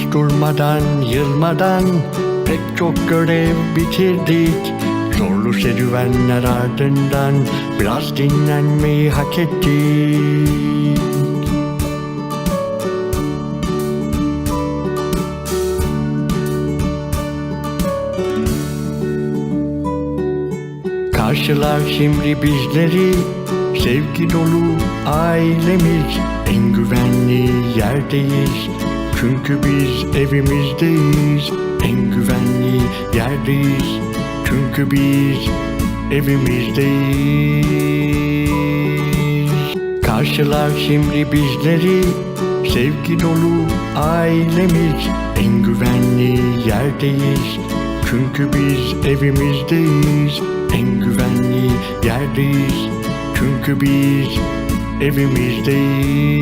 Hiç durmadan, yılmadan pek çok görev bitirdik. Zorlu serüvenler ardından biraz dinlenmeyi hak ettik. Karşılar şimdi bizleri Sevgi dolu ailemiz. En güvenli yerdeyiz Çünkü biz evimizdeyiz. En güvenli yerdeyiz Çünkü biz evimizdeyiz. Karşılar şimdi bizleri Sevgi dolu ailemiz. En güvenli yerdeyiz Çünkü biz evimizdeyiz En güvenli yerdeyiz. Çünkü biz evimizdeyiz